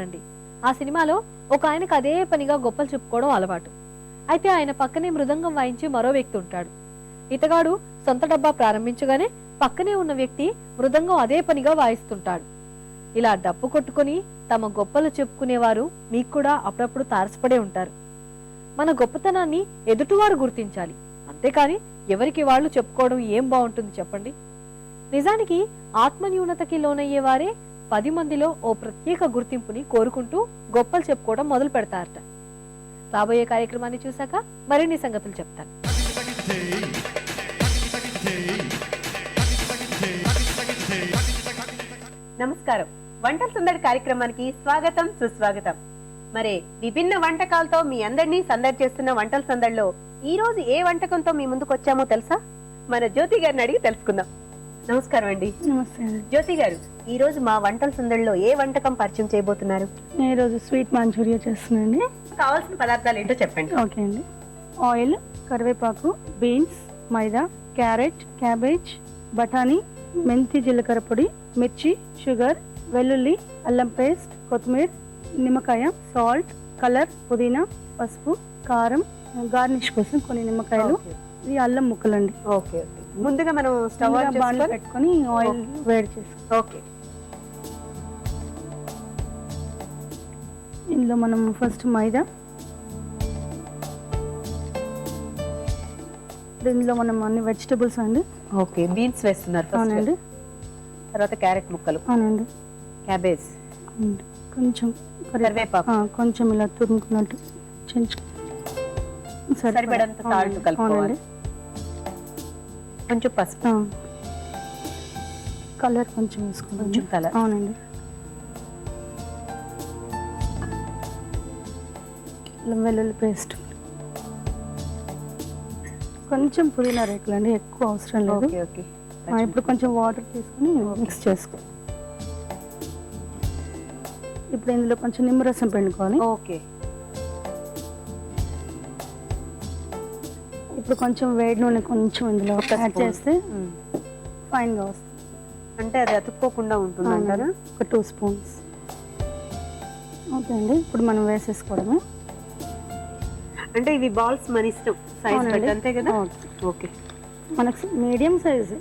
అండి ఆ సినిమాలో ఒక ఆయనకు అదే పనిగా గొప్పలు చెప్పుకోవడం అలవాటు. అయితే ఆయన పక్కనే మృదంగం వాయించి మరో వ్యక్తి ఉంటాడు. ఇతగాడు సొంత డబ్బా ప్రారంభించగానే పక్కనే ఉన్న వ్యక్తి మృదంగం అదే పనిగా వాయిస్తుంటాడు. ఇలా డబ్బు కొట్టుకుని తమ గొప్పలు చెప్పుకునేవారు మీకు కూడా అప్పుడప్పుడు తారసపడే ఉంటారు. మన గొప్పతనాన్ని ఎదుటివారు గుర్తించాలి. అంతేకాని ఎవరికి వాళ్ళు చెప్పుకోవడం ఏం బాగుంటుంది చెప్పండి? నిజానికి ఆత్మన్యూనతకి లోనయ్యే వారే పది మందిలో ఓ ప్రత్యేక గుర్తింపుని కోరుకుంటూ గొప్పలు చెప్పుకోవడం మొదలు పెడతారట. రాబోయే కార్యక్రమాన్ని చూశాక మరిన్ని సంగతులు చెప్తాను. నమస్కారం. వంటల సందడి కార్యక్రమానికి స్వాగతం సుస్వాగతం. మరి విభిన్న వంటకాలతో మీ అందరినీ సందడి చేస్తున్న వంటల సందడిలో ఈ రోజు ఏ వంటకంతో మీ ముందుకు వచ్చామో తెలుసా? మన జ్యోతి గారిని అడిగి తెలుసుకుందాం. నమస్కారం అండి. నమస్తే అండి. జ్యోతి గారు ఈ రోజు మా వంటల సందడిలో ఏ వంటకం పరిచయం చేయబోతున్నారు? నేను ఈరోజు స్వీట్ మంచూరియా చేస్తున్నానండి. కావాల్సిన పదార్థాలు ఏంటో చెప్పండి. ఓకే అండి. ఆయిల్ కరివేపాకు బీన్స్ మైదా క్యారెట్ క్యాబేజ్ బఠానీ మెంతి జీలకర్ర పొడి మిర్చి షుగర్ వెల్లుల్లి అల్లం పేస్ట్ కొత్తిమీర నిమ్మకాయ సాల్ట్ కలర్ పుదీనా పసుపు కారం గార్నిష్ కోసం కొన్ని నిమ్మకాయలు. ఇది అల్లం ముక్కలండి. Okay okay. ముందుగా మనం స్టవ్ ఆన్ బాండ్లో పెట్టుకొని ఆయిల్ వేడి చేసుకో ఓకే. ఇందులో మనం ఫస్ట్ మైదా. దీనిలో మనం అన్ని వెజిటబుల్స్ అండి. ఓకే బీన్స్ వేస్తున్నారు అవునండి. తర్వాత క్యారెట్ ముక్కలు. అవునండి. క్యాబేజ్. కొంచెం కరివేపాకు. కొంచెం ఇలా తురుముకున్నట్టు సరిపడంత salt కలుపుకోవాలి. కొంచెం పసుపు. కలర్ కొంచెం వేసుకోవాలి కొంచెం కలర్. అవునండి. అల్లం వెల్లుల్లి పేస్ట్. కొంచెం పుదీనా రేకులు అండి ఎక్కువ అవసరం లేదు. Okay okay. ఇప్పుడు కొంచెం వాటర్ తీసుకుని మిక్స్ చేసుకో. ఇప్పుడు ఇందులో కొంచెం నిమ్మరసం పిండుకోవాలి. ఓకే. ఇప్పుడు కొంచెం వేడి నూనె కొంచెం ఇందులో యాడ్. చేస్తే ఫైన్గా వస్తుంది. అంటే అది అతుక్కోకుండా ఉంటుంది అంటారా. ఒక టూ స్పూన్స్. ఓకే అండి. ఇప్పుడు మనం వేసేసుకోవడమే. అంటే ఇవి బాల్స్ మన ఇష్టం. సైజ్. బట్టి అంతే కదా? ఓకే. మనకు మీడియం సైజు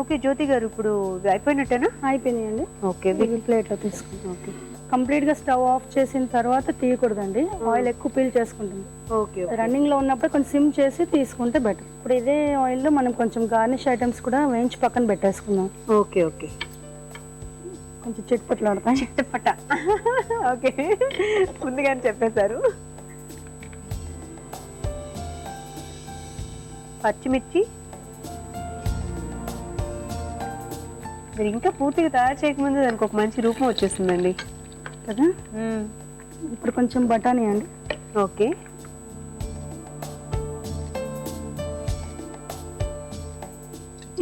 ఓకే జ్యోతి గారు ఇప్పుడు అయిపోయినట్టేనా? అయిపోయినాయండి. ఓకే ఇవి ప్లేట్లో తీసుకుంటాం. ఓకే కంప్లీట్గా స్టవ్ ఆఫ్ చేసిన తర్వాత తీయకూడదండి. ఆయిల్ ఎక్కువ పీల్ చేసుకుంటుంది. ఓకే రన్నింగ్లో ఉన్నప్పుడు కొంచెం సిమ్ చేసి తీసుకుంటే బెటర్ ఇప్పుడు ఇదే ఆయిల్లో మనం కొంచెం గార్నిష్ ఐటమ్స్ కూడా వేయించి పక్కన పెట్టేసుకుందాం. ఓకే ఓకే కొంచెం చిట్పట్లాడతాయి చిట్టపట ఓకే ముందుగానే చెప్పేశారు. పచ్చిమిర్చి. మీరు ఇంకా పూర్తిగా తయారు చేయకముందు దానికి ఒక మంచి రూపం వచ్చేస్తుందండి. కదా? ఇప్పుడు కొంచెం బఠానీ అండి. ఓకే.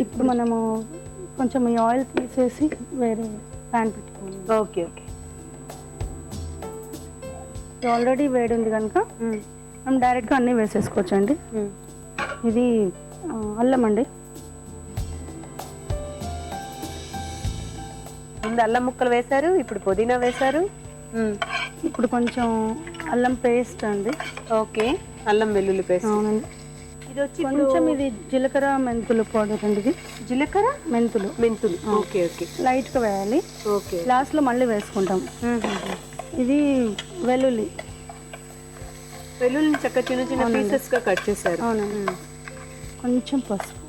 ఇప్పుడు మనము కొంచెం ఈ ఆయిల్ తీసేసి వేరే ప్యాన్ పెట్టుకోవాలి. Okay okay. ఆల్రెడీ వేడి ఉంది కనుక మనం డైరెక్ట్గా అన్నీ వేసేసుకోవచ్చు అండి ఇది అల్లం అండి. ముందు అల్లం ముక్కలు వేశారు ఇప్పుడు పుదీనా వేశారు. ఇప్పుడు కొంచెం అల్లం పేస్ట్ అండి. ఓకే అల్లం వెల్లుల్లి పేస్ట్. అవునండి. ఇది వచ్చి కొంచెం ఇది జీలకర్ర మెంతులు పౌడర్ అండి ఇది. జీలకర్ర? మెంతులు. మెంతులు. Okay okay. లైట్గా వేయాలి. ఓకే. లాస్ట్లో మళ్ళీ వేసుకుంటాం. ఇది వెల్లుల్లి. వెల్లుల్లి చక్క చిన్న చిన్న అవునండి. పీసెస్గా కట్ చేశారు. అవునండి. కొంచెం పసుపు.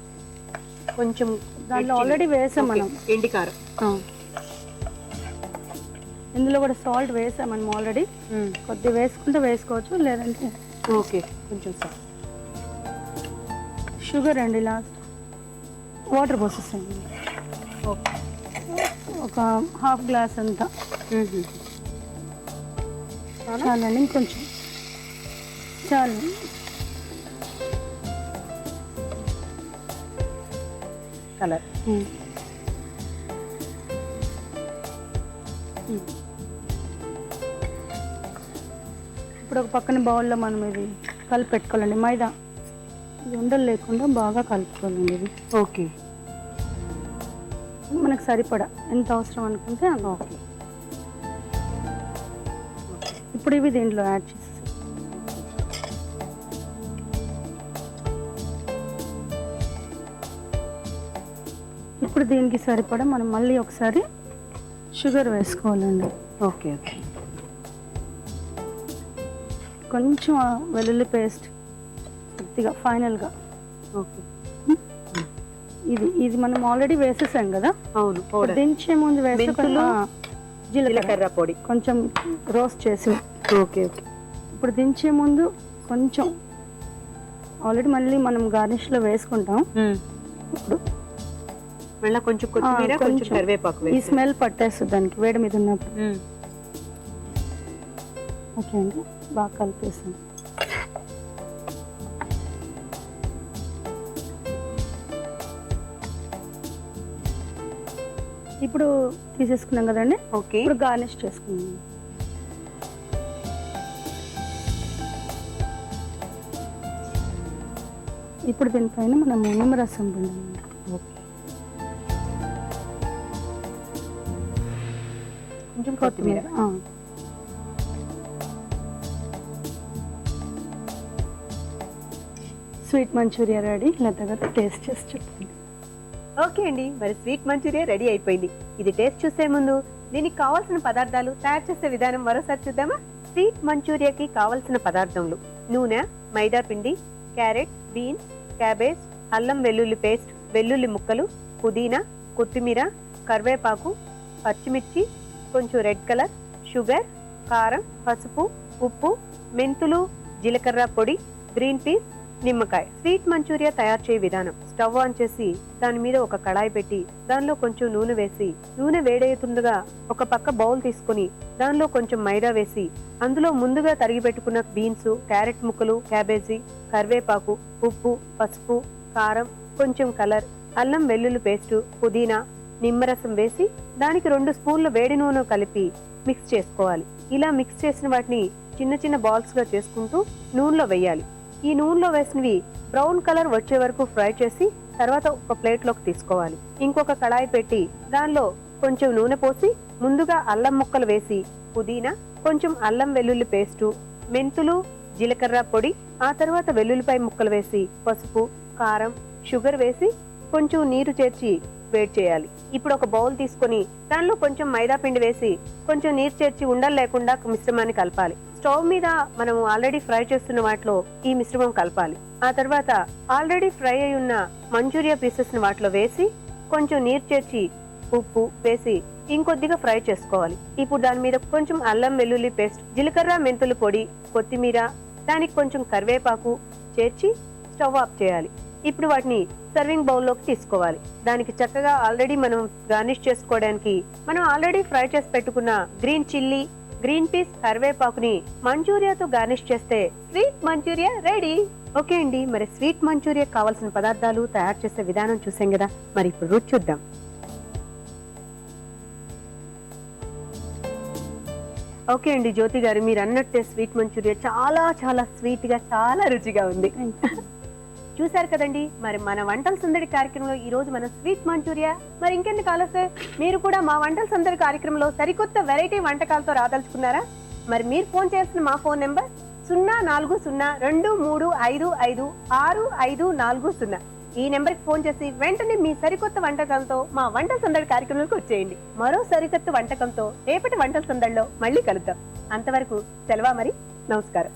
కొంచెం దాంట్లో ఆల్రెడీ వేసాం మనం. ఎండి కారం. ఇందులో కూడా సాల్ట్ వేసాం మనం ఆల్రెడీ కొద్దిగా వేసుకుంటే వేసుకోవచ్చు లేదంటే ఓకే కొంచెం షుగర్ అండి లాస్ట్ వాటర్ పోసేసాం ఓకే. ఒక హాఫ్ గ్లాస్ అంతా. చాలండి ఇంకొంచెం. చాలు. కలర్. ఇప్పుడు ఒక పక్కన బౌల్లో మనం ఇది కలిపి పెట్టుకోవాలండి మైదా ఉండలు లేకుండా బాగా కలుపుకోవాలండి ఇది. ఓకే. మనకు సరిపడా. ఎంత అవసరం అనుకుంటే అంత. ఓకే. ఇప్పుడు ఇవి దీంట్లో యాడ్ చేసి ఇప్పుడు దీనికి సరిపడా మనం మళ్ళీ ఒకసారి షుగర్ వేసుకోవాలండి. Okay okay. కొంచెం వెల్లుల్లి పేస్ట్ కొద్దిగా ఫైనల్గా. ఓకే. ఇది ఇది మనం ఆల్రెడీ వేసేసాం కదా? అవును దించే ముందు జీలకర్ర. జీలకర్ర పొడి. కొంచెం రోస్ట్ చేసి. Okay okay. ఇప్పుడు దించే ముందు కొంచెం ఆల్రెడీ మళ్ళీ మనం గార్నిష్లో వేసుకుంటాం. ఇప్పుడు మళ్ళీ కొంచెం కొత్తిమీర కొంచెం. కరివేపాకు ఈ స్మెల్ పట్టేస్తుంది దానికి వేడి మీద ఉన్నప్పుడు. ఓకే అండి బాగా కలిపేసాం ఇప్పుడు తీసేసుకున్నాం కదండి? ఓకే. ఇప్పుడు గార్నిష్ చేసుకున్నాం ఇప్పుడు దీనిపైన మనం నిమ్మరసం పిండాలి. కొంచెం కొత్తిమీర. ఆ. Sweet Manchuria ready? లత గారు టేస్ట్ చేసి చెప్పండి. ఓకే అండి మరి స్వీట్ మంచూరియా రెడీ అయిపోయింది. ఇది టేస్ట్ చూసే ముందు దీనికి కావాల్సిన పదార్థాలు తయారు చేసే విధానం మరోసారి చూద్దామా? స్వీట్ మంచూరియాకి కావాల్సిన పదార్థములు. నూనె మైదా పిండి క్యారెట్ బీన్స్ క్యాబేజ్ అల్లం వెల్లుల్లి పేస్ట్ వెల్లుల్లి ముక్కలు పుదీనా కొత్తిమీర కరివేపాకు పచ్చిమిర్చి కొంచెం రెడ్ కలర్ షుగర్ కారం పసుపు ఉప్పు మెంతులు జీలకర్ర పొడి గ్రీన్ పీస్ నిమ్మకాయ. స్వీట్ మంచూరియా తయారు చేయ విధానం. స్టవ్ ఆన్ చేసి దాని మీద ఒక కడాయి పెట్టి దానిలో కొంచెం నూనె వేసి నూనె వేడవుతుండగా ఒక పక్క బౌల్ తీసుకొని దానిలో కొంచెం మైదా వేసి అందులో ముందుగా తరిగి పెట్టుకున్న బీన్స్ క్యారెట్ ముక్కలు క్యాబేజీ కరివేపాకు ఉప్పు పసుపు కారం కొంచెం కలర్ అల్లం వెల్లుల్లి పేస్టు పుదీనా నిమ్మరసం వేసి దానికి రెండు స్పూన్ల వేడి నూనె కలిపి మిక్స్ చేసుకోవాలి. ఇలా మిక్స్ చేసిన వాటిని చిన్న చిన్న బాల్స్గా చేసుకుంటూ నూనెలో వేయాలి. ఈ నూనెలో వేసినవి బ్రౌన్ కలర్ వచ్చే వరకు ఫ్రై చేసి తర్వాత ఒక ప్లేట్లోకి తీసుకోవాలి. ఇంకొక కళాయి పెట్టి దానిలో కొంచెం నూనె పోసి ముందుగా అల్లం ముక్కలు వేసి పుదీనా కొంచెం అల్లం వెల్లుల్లి పేస్టు మెంతులు జీలకర్ర పొడి ఆ తర్వాత వెల్లుల్లిపాయ ముక్కలు వేసి పసుపు కారం షుగర్ వేసి కొంచెం నీరు చేర్చి వేడి చేయాలి. ఇప్పుడు ఒక బౌల్ తీసుకొని దానిలో కొంచెం మైదా పిండి వేసి కొంచెం నీరు చేర్చి ఉండలు లేకుండా మిశ్రమాన్ని కలపాలి. స్టవ్ మీద మనం ఆల్రెడీ ఫ్రై చేస్తున్న వాటిలో ఈ మిశ్రమం కలపాలి. ఆ తర్వాత ఆల్రెడీ ఫ్రై అయి ఉన్న మంచూరియా పీసెస్ని వాటిలో వేసి కొంచెం నీరు చేర్చి ఉప్పు వేసి ఇంకొద్దిగా ఫ్రై చేసుకోవాలి. ఇప్పుడు దాని మీద కొంచెం అల్లం వెల్లుల్లి పేస్ట్ జీలకర్ర మెంతుల పొడి కొత్తిమీర దానికి కొంచెం కరివేపాకు చేర్చి స్టవ్ ఆఫ్ చేయాలి. ఇప్పుడు వాటిని సర్వింగ్ బౌల్లోకి తీసుకోవాలి. దానికి చక్కగా ఆల్రెడీ మనం గార్నిష్ చేసుకోవడానికి మనం ఆల్రెడీ ఫ్రై చేసి పెట్టుకున్న గ్రీన్ చిల్లీ గ్రీన్ పీస్ కరివేపాకుని మంచూరియాతో గార్నిష్ చేస్తే స్వీట్ మంచూరియా రెడీ ఓకే అండి మరి స్వీట్ మంచూరియా కావాల్సిన పదార్థాలు తయారు చేసే విధానం చూసాం కదా మరి ఇప్పుడు రుచి చూద్దాం. ఓకే అండి జ్యోతి గారు మీరు అన్నట్టే స్వీట్ మంచూరియా చాలా చాలా స్వీట్గా చాలా రుచిగా ఉంది. చూశారు కదండి. మరి మన వంటల సందడి కార్యక్రమంలో ఈ రోజు మన స్వీట్ మంచూరియా. మరి ఇంకెందుకు ఆలస్యం? మీరు కూడా మా వంటల సందడి కార్యక్రమంలో సరికొత్త వెరైటీ వంటకాలతో రాదలుచుకున్నారా? మరి మీరు ఫోన్ చేయాల్సిన మా ఫోన్ నెంబర్ సున్నా నాలుగు సున్నా రెండు మూడు ఐదు ఐదు ఆరు ఐదు నాలుగు సున్నా. ఈ నెంబర్కి ఫోన్ చేసి వెంటనే మీ సరికొత్త వంటకాలతో మా వంటల సందడి కార్యక్రమంలోకి వచ్చేయండి. మరో సరికొత్త వంటకంతో రేపటి వంటల సందడిలో మళ్ళీ కలుద్దాం. అంతవరకు సెలవా మరి? నమస్కారం.